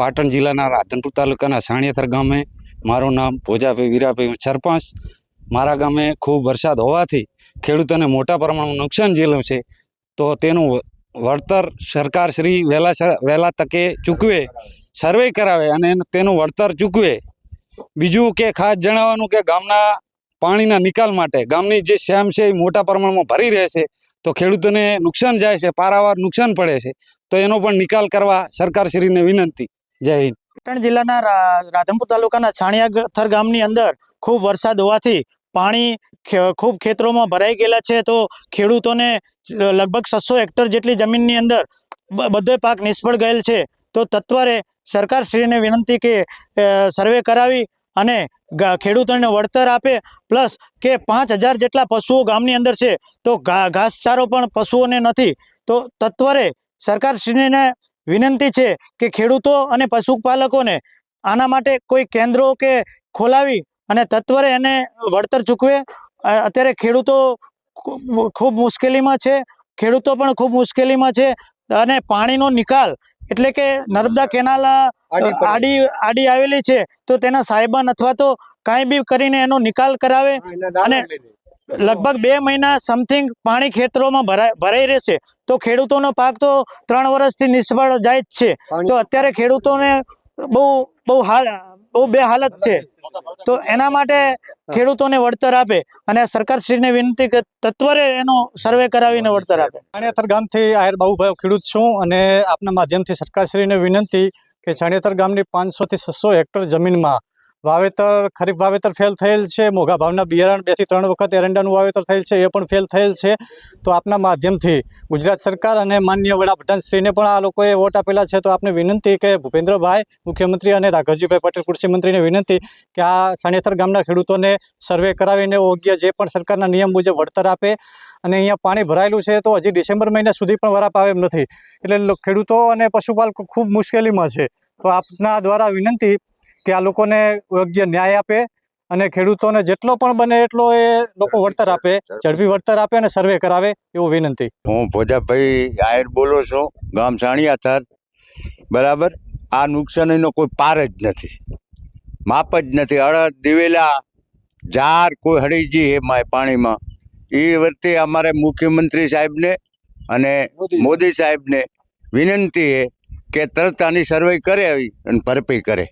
પાટણ જિલ્લાના રાધનપુર તાલુકાના સાણિયાથર ગામે મારું નામ ભોજાભાઈ વીરાભાઈ હું સરપંચ. મારા ગામે ખૂબ વરસાદ હોવાથી ખેડૂતોને મોટા પ્રમાણમાં નુકસાન ઝીલ્યું છે. તો તેનું વળતર સરકાર શ્રી વહેલા વહેલા તકે ચૂકવે, સર્વે કરાવે અને તેનું વળતર ચૂકવે. બીજું કે ખાસ જણાવવાનું કે ગામના પાણીના નિકાલ માટે ગામની જે શ્યામ છે એ મોટા પ્રમાણમાં ભરી રહે છે. તો ખેડૂતોને નુકસાન જાય છે, પારાવાર નુકસાન પડે છે. તો એનો પણ નિકાલ કરવા સરકારશ્રીને વિનંતી. જય હિન્દ. પાટણ જિલ્લાના રાધનપુર તાલુકાના છાણિયાથર ગામની અંદર ખૂબ વરસાદ હોવાથી પાણી ખૂબ ખેતરોમાં ભરાઈ ગયેલા છે. તો ખેડૂતોને લગભગ છસો હેક્ટર જેટલી જમીનની અંદર બધો પાક નિષ્ફળ ગયેલ છે. તો તત્વરે સરકારશ્રીને વિનંતી કે સર્વે કરાવી અને ખેડૂતોને વળતર આપે. પ્લસ કે પાંચ હજાર જેટલા પશુઓ ગામની અંદર છે. તો ઘાસચારો પણ પશુઓને નથી. તો તત્વરે સરકારશ્રીને વિનંતી છે કે ખેડૂતો અને પશુપાલકોને આના માટે કોઈ કેન્દ્રો કે ખોલાવી અને તત્વરે એને વળતર ચૂકવે. અત્યારે ખેડૂતો ખૂબ મુશ્કેલીમાં છે. ખેડૂતો પણ ખૂબ મુશ્કેલીમાં છે અને પાણીનો નિકાલ એટલે કે નર્મદા કેનાલ આડી આડી આવેલી છે તો તેના સાહેબાન અથવા તો કાંઈ બી કરીને એનો નિકાલ કરાવે અને લગભગ બે મહિના સમથિંગ પાણી ખેતરોમાં ભરાય ભરાઈ રહેશે. તો ખેડૂતોનો પાક તો ત્રણ વર્ષથી નિષ્ફળ જાય જ છે. તો અત્યારે ખેડૂતોને બહુ બહુ હાલ બહુ બે હાલત છે. તો એના માટે ખેડૂતોને વળતર આપે અને સરકારશ્રીને વિનંતી કે તત્વરે એનો સર્વે કરાવીને વળતર આપે. છાણિયાતર ગામથી આહિર બાબુભાઈ ખેડૂત છું અને આપના માધ્યમથી સરકારશ્રીને વિનંતી કે છાણિયાતર ગામની પાંચસોથી છસો હેક્ટર જમીનમાં વાવેતર, ખરીફ વાવેતર ફેલ થયેલ છે. મોઘા ભાવના બિયારણ બેથી ત્રણ વખત એરંડાનું વાવેતર થયેલ છે, એ પણ ફેલ થયેલ છે. તો આપના માધ્યમથી ગુજરાત સરકાર અને માન્ય વડાપ્રધાનશ્રીને પણ આ લોકોએ વોટ આપેલા છે. તો આપને વિનંતી કે ભૂપેન્દ્રભાઈ, મુખ્યમંત્રી અને રાઘવજીભાઈ પટેલ કૃષિમંત્રીને વિનંતી કે આ સાણેથર ગામના ખેડૂતોને સર્વે કરાવીને યોગ્ય જે પણ સરકારના નિયમ મુજબ વળતર આપે અને અહીંયા પાણી ભરાયેલું છે, તો હજી ડિસેમ્બર મહિના સુધી પણ વરાપ આવે એમ નથી. એટલે ખેડૂતો અને પશુપાલકો ખૂબ મુશ્કેલીમાં છે. તો આપના દ્વારા વિનંતી કે આ લોકોને યોગ્ય ન્યાય આપે અને ખેડૂતોને જેટલો પણ બને એટલો એ લોકો વળતર આપે ઝડપી વળતર આપે અને સર્વે કરાવે એવું વિનંતી. હું ભોજાભાઈ આયર બોલો છું ગામ સાણિયા થર બરાબર? આ નુકસાનીનો કોઈ પાર જ નથી. માપ જ નથી. અડદ દિવેલા ઝાર કોઈ હળીજી એમાં પાણીમાં. એ વર્તે અમારે મુખ્યમંત્રી સાહેબને અને મોદી. સાહેબને વિનંતી છે કે તરત આની સર્વે કરે આવી અને ભરપાઈ કરે.